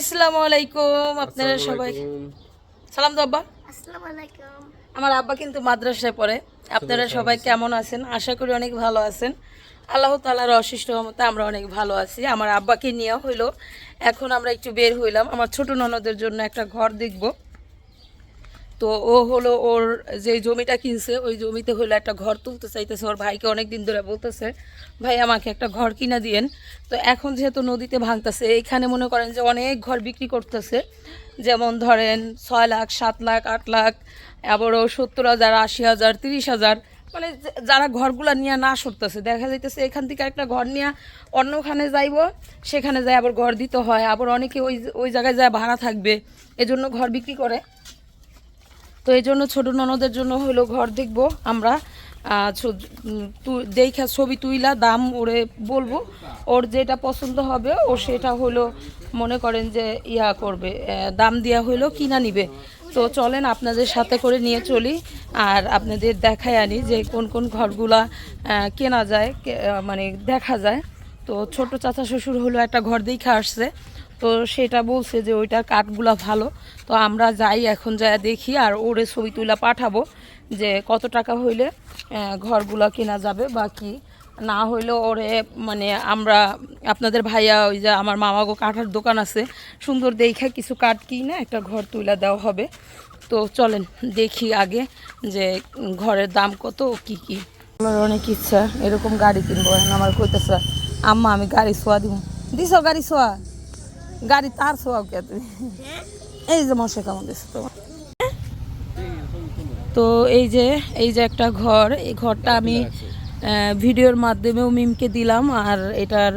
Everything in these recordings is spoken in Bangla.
আসসালামু আলাইকুম আপনারা সবাই সালাম তো আব্বা। আমার আব্বা কিন্তু মাদ্রাসায় পড়ে। আপনারা সবাই কেমন আছেন? আশা করি অনেক ভালো আছেন। আল্লাহ তালার অশিষ্ট মতো আমরা অনেক ভালো আছি। আমার আব্বাকে নিয়ে হইল। এখন আমরা একটু বের হইলাম। আমার ছোট ননদের জন্য একটা ঘর দেখব। তো ও হলো ওর যে জমিটা কিনছে, ওই জমিতে হলো একটা ঘর তুলতে চাইতেছে। ওর ভাইকে অনেক দিন ধরে বলতেছে, ভাই, আমাকে একটা ঘর কিনা দিয়েন। তো এখন যেহেতু নদীতে ভাঙতেছে, এইখানে মনে করেন যে অনেক ঘর বিক্রি করতেছে। যেমন ধরেন ছয় লাখ, সাত লাখ, আট লাখ, আবারও সত্তর হাজার, আশি হাজার, তিরিশ হাজার। মানে যারা ঘরগুলা নিয়ে না সরতেছে, দেখা যাইতেছে এখান থেকে একটা ঘর নিয়ে অন্যখানে যাইব, সেখানে যায় আবার ঘর দিতে হয়। আবার অনেকে ওই ওই জায়গায় যায় ভাড়া থাকবে, এজন্য ঘর বিক্রি করে। তো এই জন্য ছোটো ননদের জন্য হলো ঘর দেখব আমরা। দেখা ছবি তুইলা, দাম ওরে বলব। ওর যেটা পছন্দ হবে, ও সেটা হলো মনে করেন যে ইয়া করবে দাম দেওয়া হইল কিনা নিবে। তো চলেন আপনাদের সাথে করে নিয়ে চলি, আর আপনাদের দেখাই আনি যে কোন কোন ঘরগুলা কেনা যায় মানে দেখা যায়। তো ছোট চাচা শ্বশুর হলো একটা ঘর দেখে আসছে। তো সেটা বলছে যে ওইটার কাঠগুলা ভালো। তো আমরা যাই এখন যা দেখি আর ওরে ছবি তুলা পাঠাবো যে কত টাকা হইলে ঘরগুলা কেনা যাবে বা কি। না হইলে ওরে মানে আমরা, আপনাদের ভাইয়া ওই যে আমার মামাগো কাঠার দোকান আছে, সুন্দর দেখে কিছু কাঠ কিনে একটা ঘর তুলে দেওয়া হবে। তো চলেন দেখি আগে যে ঘরের দাম কত, কি কি। আমার অনেক ইচ্ছা, এরকম গাড়ি কিনবো। আমার কইতেছে, আম্মা, আমি গাড়ি ছোয়া দিব দিছ গাড়ি ছোয়া গাড়ি তার ছোয়াও কে তুমি? এই যে মশাই কেমন দিচ্ছে তোমার। তো এই যে এই যে একটা ঘর, এই ঘরটা আমি ভিডিওর মাধ্যমেও মিমকে দিলাম আর এটার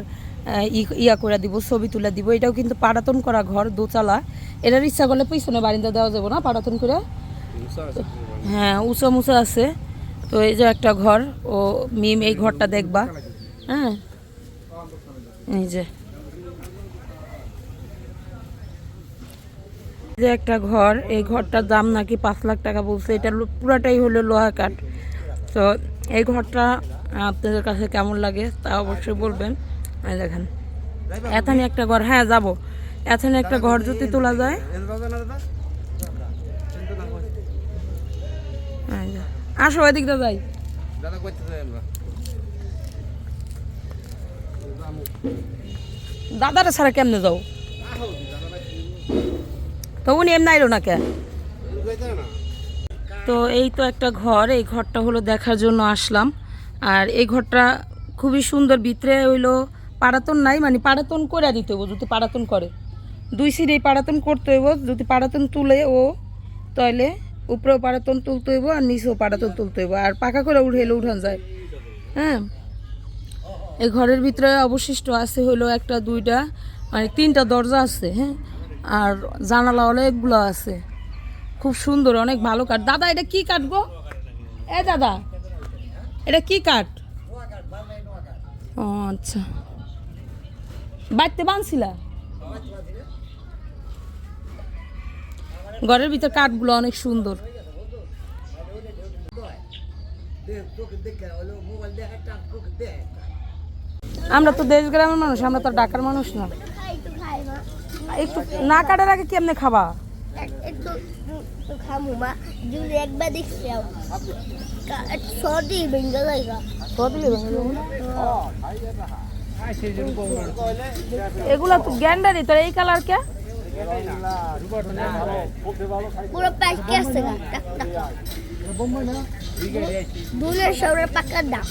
ইয়া করে দিব, ছবি তুলে দিব। এটাও কিন্তু পাড়াতন করা ঘর দোচালা এটার ইচ্ছা করলে পিছনে বারিন্দা দেওয়া যাবে না, পাড়াতন করে? হ্যাঁ উঁচা মুচা আছে। তো এই যে একটা ঘর, ও মিম এই ঘরটা দেখবা। হ্যাঁ? এই যে। যে একটা ঘর এই ঘরটার দাম নাকি পাঁচ লাখ টাকা বলছে। এটা পুরাটাই হলো লোহা কাঠ। তো এই ঘরটা আপনাদের কাছে কেমন লাগে তা অবশ্যই বলবেন। দেখেন। এখানে একটা ঘর হ্যাঁ যাব। এখানে একটা ঘর যদি তোলা যায়। আসো এদিকটা যাই। দাদারা ছাড়া কেমনে যাও? তো উনি এমনি আইলো না কে? তো এই তো একটা ঘর, এই ঘরটা হলো দেখার জন্য আসলাম। আর এই ঘরটা খুবই সুন্দর, ভিতরে হইল পাড়াতন নাই মানে পাড়াতন করে দিতে হইব, যদি পাড়াতন করে। দুই সিট এই পাড়াতন করতে হইব, যদি পাড়াতন তুলে ও তাহলে উপরেও পাড়াতন তুলতে হইব আর নিচেও পাড়াতন তুলতে হইব। আর পাকা করে উঠেলে উঠান যায়। হ্যাঁ? এই ঘরের ভিতরে অবশিষ্ট আছে হলো একটা, দুইটা মানে তিনটা দরজা আছে হ্যাঁ? আর জানালা অনেকগুলো আছে। খুব সুন্দর, অনেক ভালো কাঠ। দাদা, এটা কি কাঠ গো? এ দাদা, এটা কি কাঠ? ও আচ্ছা। বাড়িতে বানছিলা? ঘরের ভিতর কাঠগুলো অনেক সুন্দর। আমরা তো দেশ গ্রামের মানুষ, আমরা তো ঢাকার মানুষ না। একটু না কাটার আগে কেমনে খাবা? একটু একটু খামু মা। যদি একবার দেখছি সর্দি ভেঙে যাইগা এগুলা তো গ্যান্ডারি তোর এই কালার কে? পুরো পাইকে আছে দুলের দাম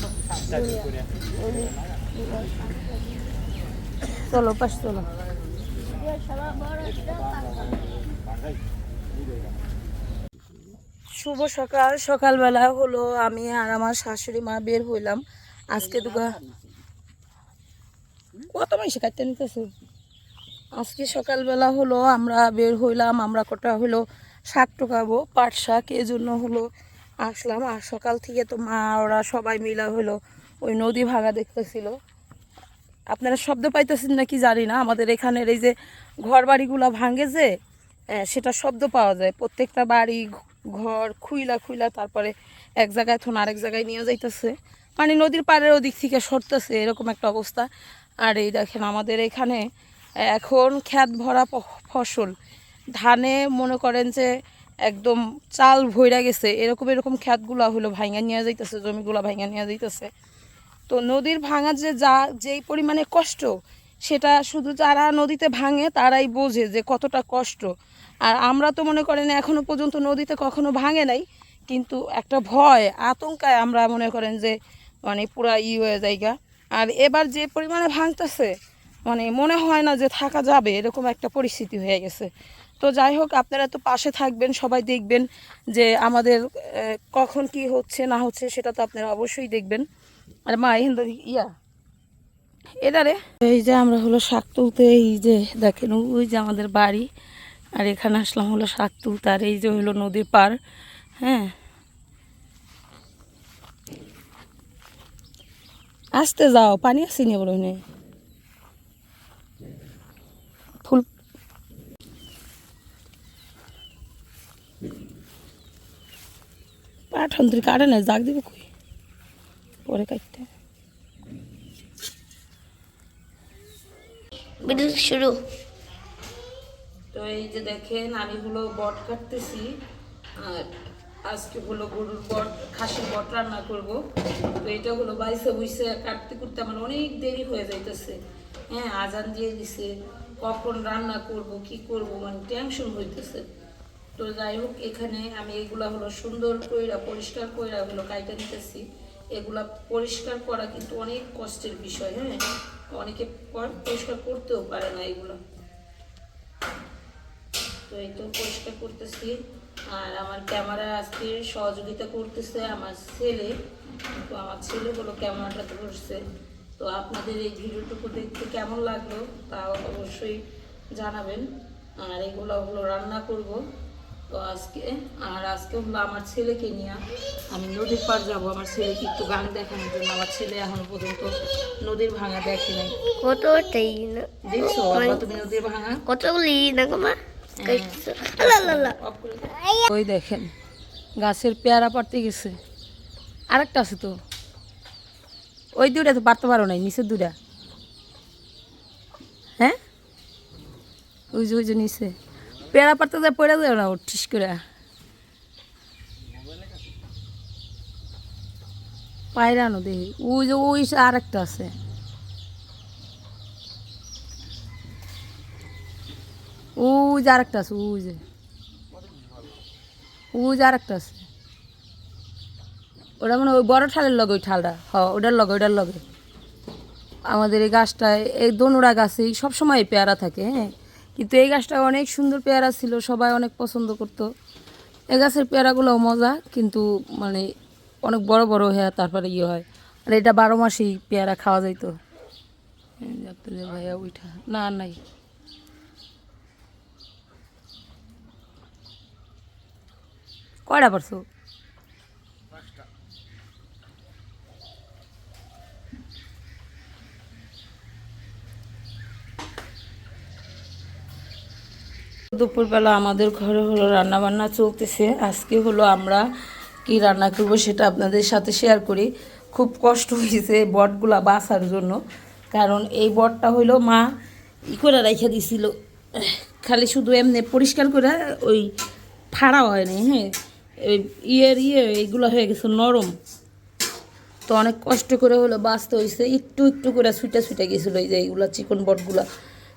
চলো পাশ চলো দুলের সবার বড় একটা পাকা। শুভ সকাল। সকালবেলা হলো আমি আর আমার শাশুড়ি মা বের হইলাম। আজকে দুগা কত মাসে কাটতে নিতেছে? আজকে সকালবেলা হলো আমরা বের হইলাম, আমরা কটা হলো শাক টোকাবো, পাট শাক এই জন্য হলো আসলাম। আর সকাল থেকে তো মা, ওরা সবাই মিলা হলো ওই নদী ভাঙা দেখতেছিল। আপনারা শব্দ পাইতেছেন নাকি জানি না। আমাদের এখানের এই যে ঘর বাড়িগুলো ভাঙে যে সেটা শব্দ পাওয়া যায়। প্রত্যেকটা বাড়ি ঘর খুইলা খুইলা তারপরে এক জায়গায় থন আরেক জায়গায় নিয়ে যাইতেছে। মানে নদীর পাড়ের ওদিক থেকে সরতেছে, এরকম একটা অবস্থা। আর এই দেখেন আমাদের এখানে এখন খ্যাত ভরা ফসল। ধানে মনে করেন যে একদম চাল ভইরা গেছে। এরকম এরকম খ্যাতগুলা হলো ভাঙা নিয়ে যাইতেছে, জমিগুলা ভাঙা নিয়ে যাইতেছে। তো নদীর ভাঙা যে যা, যেই পরিমাণে কষ্ট, সেটা শুধু যারা নদীতে ভাঙে, তারাই বোঝে যে কতটা কষ্ট। আর আমরা তো মনে করেন এখনও পর্যন্ত নদীতে কখনো ভাঙে নাই, কিন্তু একটা ভয়, আতঙ্কায় আমরা মনে করেন যে মানে পুরা ই হয়ে জায়গা আর এবার যে পরিমাণে ভাঙতেছে মানে মনে হয় না যে থাকা যাবে, এরকম একটা পরিস্থিতি হয়ে গেছে। তো যাই হোক, আপনারা তো পাশে থাকবেন, সবাই দেখবেন যে আমাদের কখন কি হচ্ছে, না হচ্ছে, সেটা তো আপনারা অবশ্যই দেখবেন। আর মা এখান ইয়া। এদারে এই যে আমরা হলো শাক তুলতে, এই যে দেখেন, ওই যে আমাদের বাড়ি। আর এখানে আসলাম হলো শাক তুলতে, আর এই যে হলো নদীর পার হ্যাঁ। আসতে যাও, পানি আসেনি বলো নেই ফুল। পাঠন, তুই কাটে না জাগ দিবে কই? পরে কাটতে ভিডিও শুরু। তো এই যে দেখেন আমি হলো বট কাটতেছি আর আজকে হলো গরুর বট খাসির বট রান্না করব। তো এটা হলো বাইসে বুইসে কাটতে করতে আমার অনেক দেরি হয়ে যাইতেছে। হ্যাঁ আজান দিয়ে দিছে কখন রান্না করব কি করব মানে টেনশন হইতেছে। তো যাই হোক এখানে আমি এগুলা হলো সুন্দর কইরা পরিষ্কার কইরা হলো কাইটা নিতেছি। এগুলা পরিষ্কার করা কিন্তু অনেক কষ্টের বিষয় হ্যাঁ? অনেকে পরিষ্কার করতেও পারে না এগুলো। তো এই তো পরিষ্কার করতেছি। আর আমার ক্যামেরা আজকে সহযোগিতা করতেছে আমার ছেলে। তো আমার ছেলে হলো ক্যামেরাটা ধরছে। তো আপনাদের এই ভিডিওটুকু দেখতে কেমন লাগল তা অবশ্যই জানাবেন। আর এগুলো হলো রান্না করব। তো আজকে আর আজকে হলো আমার ছেলেকে নিয়ে আমি নদীর পার যাব। আমার ছেলেকে একটু গান দেখানোর জন্য। আমার ছেলে এখনও পর্যন্ত নদীর ভাঙা দেখে নাই। কতটাই না? দেখছ? আব্বা তুমি নদীর ভাঙা? কতগুলি না গো মা? হ্যাঁ। ওই দেখেন গাছের পেয়ারা পাড়তে গেছে। আরেকটা আছে তো। ওই দুটা তো পারতে পারো নাই নিচের দুটা হ্যাঁ? ওই যে ওই যে নিচে। পেয়ারা পাড়তে যায়, পড়ে যায় না ঠিস করে। পায়রানো দেখি ওই যে ওই আর একটা আছে। ওই যে আরেকটা আছে, ওই যে। ওই যে আরেকটা আছে। ওটা মানে ওই বড় ঠালের লগে ওই ঠালটা। হ, ওটার লগে ওটার লগে। আমাদের এই গাছটায়, এই দোনোরা গাছেই সবসময় পেয়ারা থাকে হ্যাঁ? কিন্তু এই গাছটা অনেক সুন্দর পেয়ারা ছিল, সবাই অনেক পছন্দ করতো। এই গাছের পেয়ারাগুলোও মজা, কিন্তু মানে অনেক বড় বড় হয়ে তারপরে ইয়ে হয়। আর এটা বারো মাসেই পেয়ারা খাওয়া যাইতো। ভাইয়া উঠা না নাই। কয়টা পারছ? দুপুরবেলা আমাদের ঘরে হলো রান্না বান্না চলতেছে। আজকে হলো আমরা কি রান্না করব সেটা আপনাদের সাথে শেয়ার করি। খুব কষ্ট হয়েছে বটগুলা বাছার জন্য। কারণ এই বটটা হইল মা ই করে রেখে দিছিল। খালি শুধু এমনি পরিষ্কার করে ওই ফাড়া হয়নি হ্যাঁ? এই ইয়ের ইয়ে এইগুলো হয়ে গেছে নরম। তো অনেক কষ্ট করে হলো বাঁচতে হয়েছে একটু একটু করে ছুটে ছুটে গেছিল এই যে এইগুলো চিকন বটগুলা।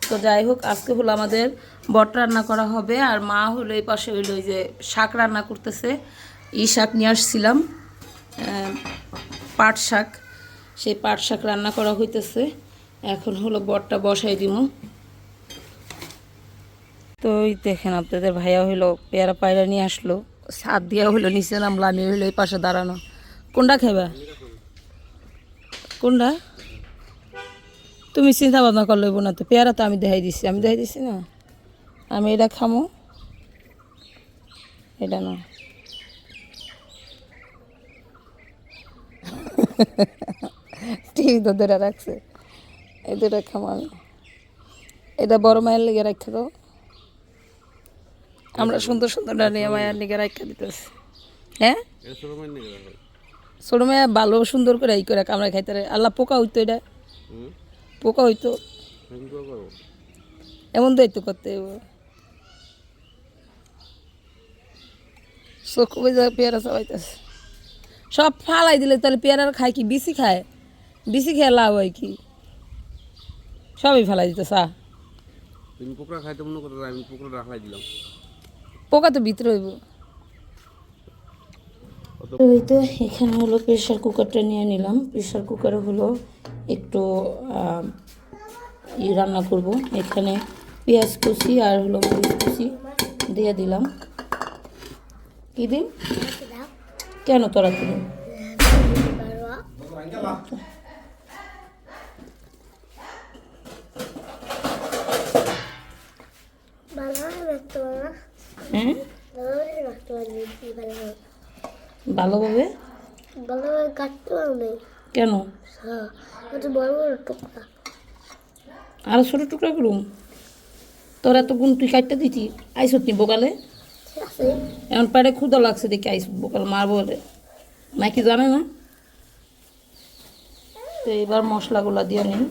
তো যাই হোক, আজকে হলো আমাদের বট রান্না করা হবে, আর মা হলো এই পাশে হইল এই যে শাক রান্না করতেছে। ই শাক নিয়ে আসছিলাম পাট শাক। সেই পাট শাক রান্না করা হইতেছে। এখন হলো বটটা বসাই দিব তো ওই দেখেন আপনাদের ভাইয়া হইল পেয়ারা পায়রা নিয়ে আসলো সাত দিয়া হইল নিচে নামলো, আমি হইল এই পাশে দাঁড়ানো। কোনটা খাইবা? কোনটা? তুমি চিন্তা ভাবনা করে, লইব না তো। পেয়ারা তো আমি দেখাই দিছি। আমি দেখাই দিছি না? আমি এটা খামো। এটা না টিভি তো ধরে রাখছে। এই দুটা খামো আমি। এটা বড় মায়ের লেগে রাখতে দাও। আমরা সুন্দর সুন্দর নিয়ে মায়ের লেগে রাখা দিতেছি। হ্যাঁ? ছোট মেয়ে ভালো সুন্দর করে এই করে কামড়া খাইতে আল্লাহ পোকা হইতো এটা। পোকা হইতো। এমন দায়িত্ব করতে হইব। চোখ পেয়ারা চাবাইতেছে সব ফালাই দিলে তাহলে পেয়ারার খায় কি বিসি খায়? বিসি খেয়ে লাভ হয় কি? সবই ফেলাই দিতে চা তুমি পোকরা খাইতে মনে করতে আমি পোকরা রাখাই দিলাম। পোকা তো ভিতরে হইব। ওই তো এখানে হলো প্রেশার কুকারটা নিয়ে নিলাম। প্রেশার কুকারে হলো একটু রান্না করব। এখানে পেঁয়াজ কুচি আর হলো মরিচ কুচি দিয়ে দিলাম। কি দিন কেন তোরা দিন ভালোভাবে পারবি ভালোভাবে কাটতে পারো না কেন? হ্যাঁ আরও ছোটো টুকরা করুম তোরা তো গুণ তুই কাটতে দিতি আইসত নি বোকালে? এমন পাড়ে ক্ষুদা লাগছে দেখি আইস বোকাল মারবো বলে। না কি জানে না? তো এবার মশলাগুলো দিয়ে নিন।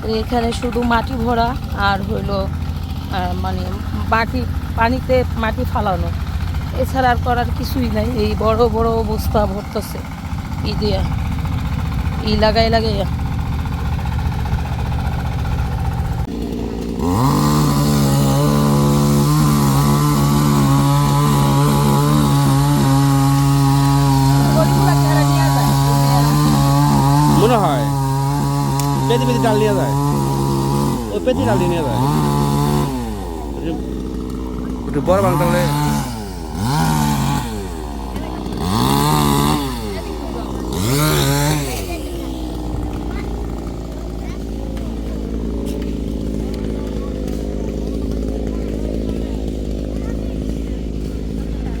তো এখানে শুধু মাটি ভরা আর হইল মানে মাটি পানিতে মাটি ফালানো। এছাড়া আর করার কিছুই নাই এই বড় বড় বস্তা ভরতেছে। ই দিয়া ই লাগাই লাগাইয়া মনে হয় পেতি পেতি ডাল নিয়ে যায়। ওই পেতি ডাল নিয়ে যায়। একটু- বড় বাং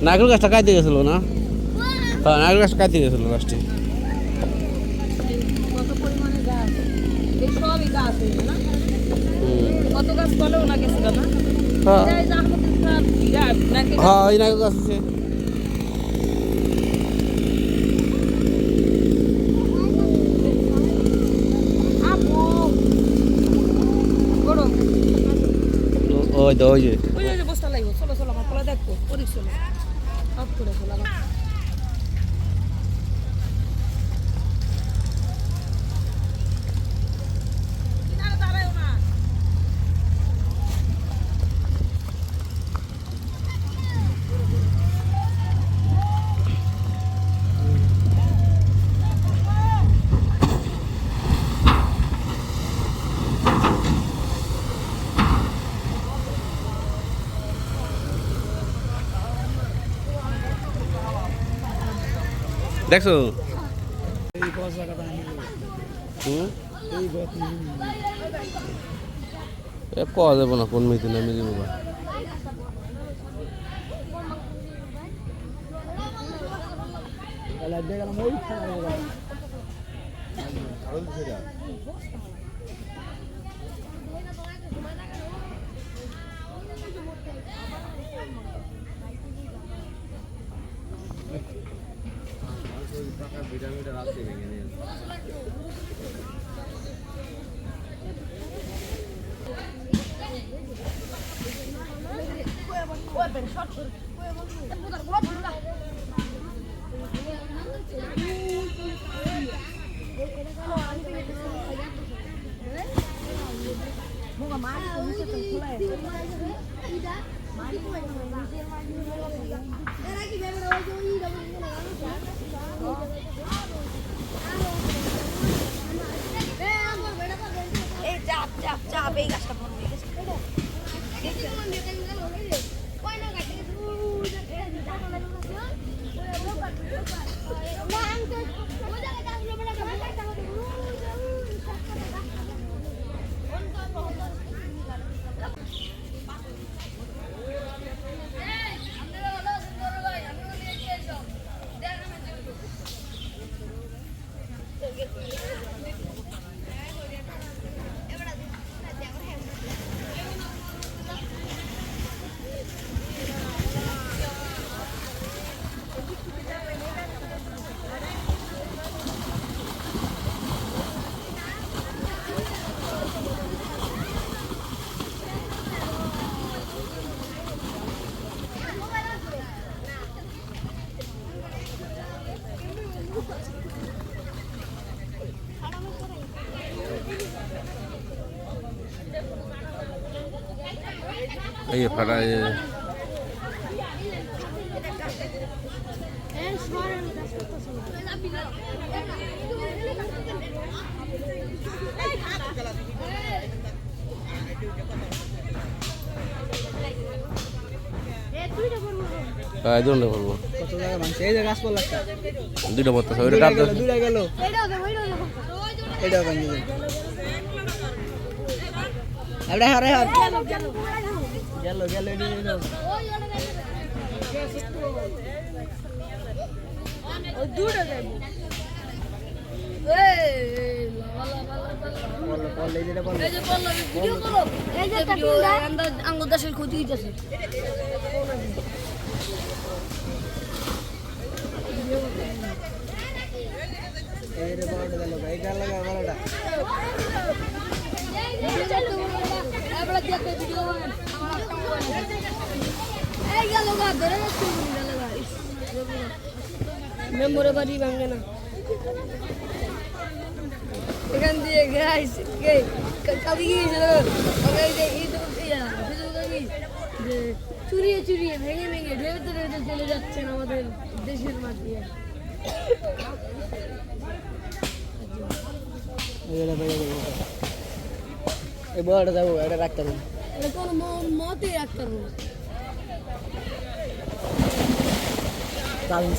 নারকেল গাছটা কাইতে গেছিল না? হ্যাঁ নারকেল গাছটা কাইতে গেছিল লাস্টে হ্যাঁ। এই হ্যাঁ নারকেল গাছ আছে। ওই তো ওই যে। বস্তা লাগবে। চলো চলো আমার পোলা দেখব। চলো দেখছ? পাওয়া যাবে না কোন মেয়েতে নামে দিব বা? এই চাপ চাপ চাপ এই গাছটা বড় হয়ে গেছে এই যে ফাটা এই যে- হ্যাঁ, এই গাছটা করব কত জায়গা এই যে গাছপালা একটা দুটো পড়তেছে ওইটা ডাব। দুইটা গেল। আরে আরে আরে গেল গেল এদিকে গেল বলো বল এই যেটা বল এই যে একটা টুন্ডা আঙ্গুর দাসের ক্ষতি হইতেছে এই এখান দিয়ে তো যে চুরিয়ে চুরিয়ে, ভেঙে ভেঙে ঢেউতে ঢেউতে চলে যাচ্ছেন আমাদের দেশের মাটি। এই যেটা ভেঙে গেল এই বড়টা যাব এটা রাখতে হবে। এটা কোনো মতে রাখতে পারব না। চাবেন